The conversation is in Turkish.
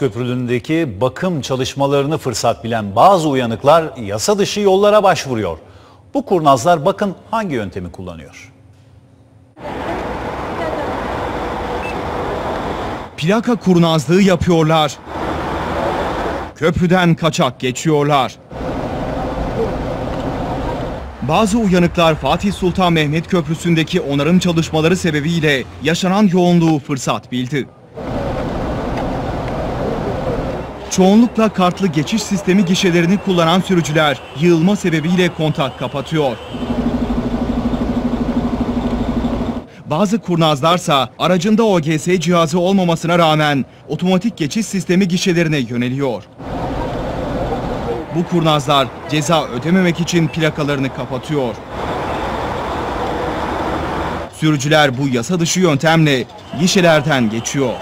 Köprülü'ndeki bakım çalışmalarını fırsat bilen bazı uyanıklar yasa dışı yollara başvuruyor. Bu kurnazlar bakın hangi yöntemi kullanıyor. Plaka kurnazlığı yapıyorlar. Köprüden kaçak geçiyorlar. Bazı uyanıklar Fatih Sultan Mehmet Köprüsü'ndeki onarım çalışmaları sebebiyle yaşanan yoğunluğu fırsat bildi. Çoğunlukla kartlı geçiş sistemi gişelerini kullanan sürücüler yığılma sebebiyle kontak kapatıyor. Bazı kurnazlarsa aracında OGS cihazı olmamasına rağmen otomatik geçiş sistemi gişelerine yöneliyor. Bu kurnazlar ceza ödememek için plakalarını kapatıyor. Sürücüler bu yasa dışı yöntemle gişelerden geçiyor.